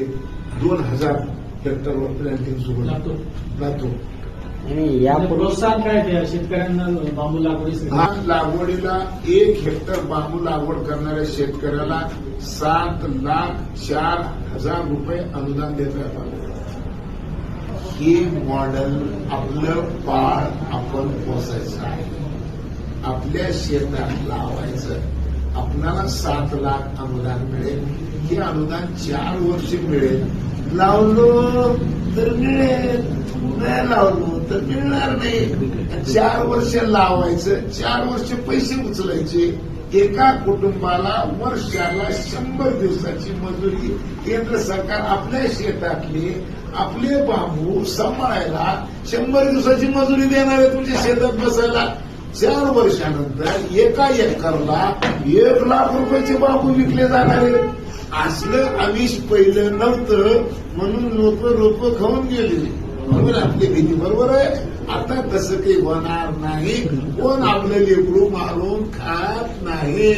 दोन हजार हेक्टरवर प्लॅन्टिंग सुरू आणि म्हणजे प्रोत्साहन काय त्या शेतकऱ्यांना बांबू लागवडीसाठी हा लागवडीला एक हेक्टर बांबू लागवड करणाऱ्या शेतकऱ्याला सात लाख चार हजार रुपये अनुदान देण्यात आलं हे मॉडेल आपलं पाळ आपण पोसायचं आहे. आपल्या शेतात लावायचं. आपणाला सात लाख अनुदान मिळेल? हे अनुदान चार वर्ष मिळेल. लावलो तर मिळेल. नाही लावलो तर मिळणार नाही. चार वर्ष लावायचं चार वर्ष पैसे उचलायचे. एका कुटुंबाला वर्षाला शंभर दिवसाची मजुरी केंद्र सरकार आपल्या शेतातले आपले बांबू सांभाळायला शंभर दिवसाची मजुरी देणार आहे तुमच्या शेतात बसायला. चार वर्षानंतर एका एकरला एक लाख रुपयाचे बांबू विकले जाणार आहेत. असलं आमिष पहिलं नव्हतं म्हणून लोक रोप खाऊन गेले. म्हणून आपली भीती बरोबर आहे. आता तसं काही होणार नाही. कोण आपलं लेकरू मारून खात नाही?